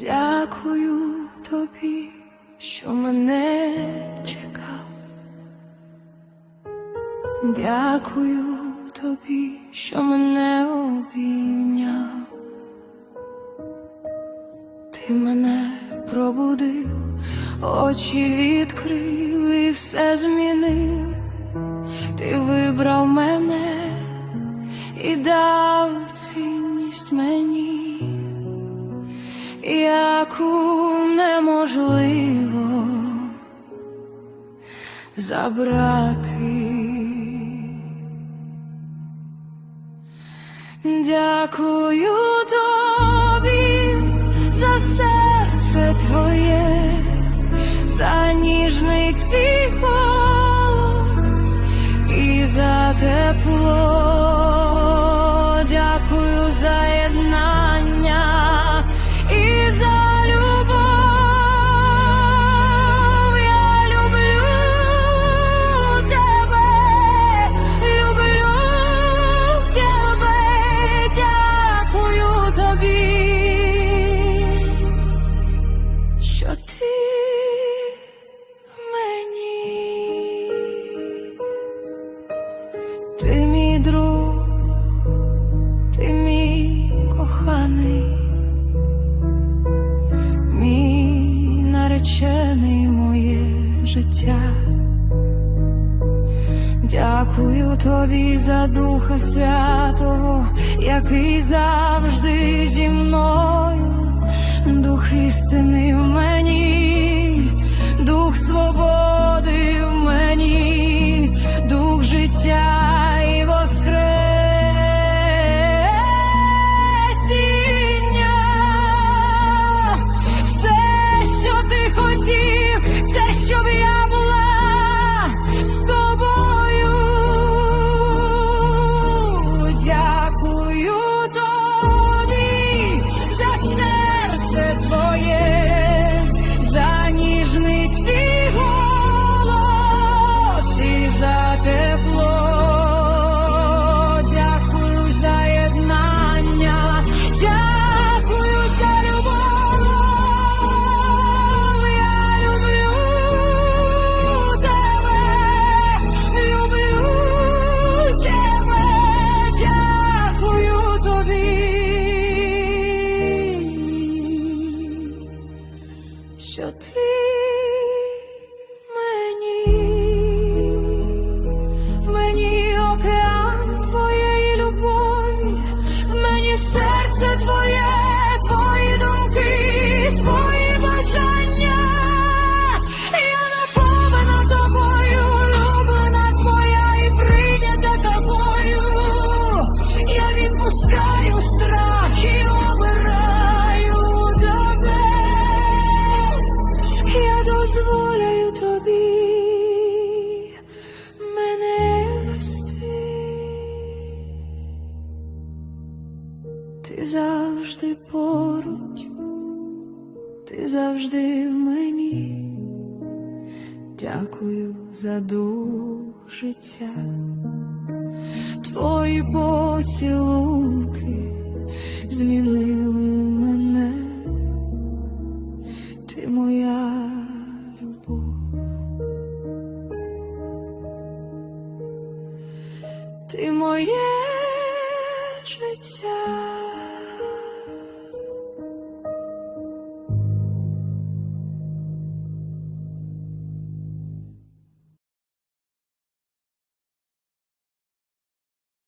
Дякую тобі, що мене чекав. Дякую тобі, що мене обійняв. Ти мене пробудив, очі відкрив і все змінив. Ти вибрав мене і дав цінність мені, яку неможливо забрати. Дякую тобі за серце твоє, за ніжний твій голос і за тепло. Друг, ти мій коханий, мій наречений моє життя. Дякую тобі за Духа Святого, який завжди зі мною, дух істини Ти завжди поруч, ти завжди в мені. Дякую за дух життя. Твої поцілунки змінили мене. Ти моя любов. Ти моє життя.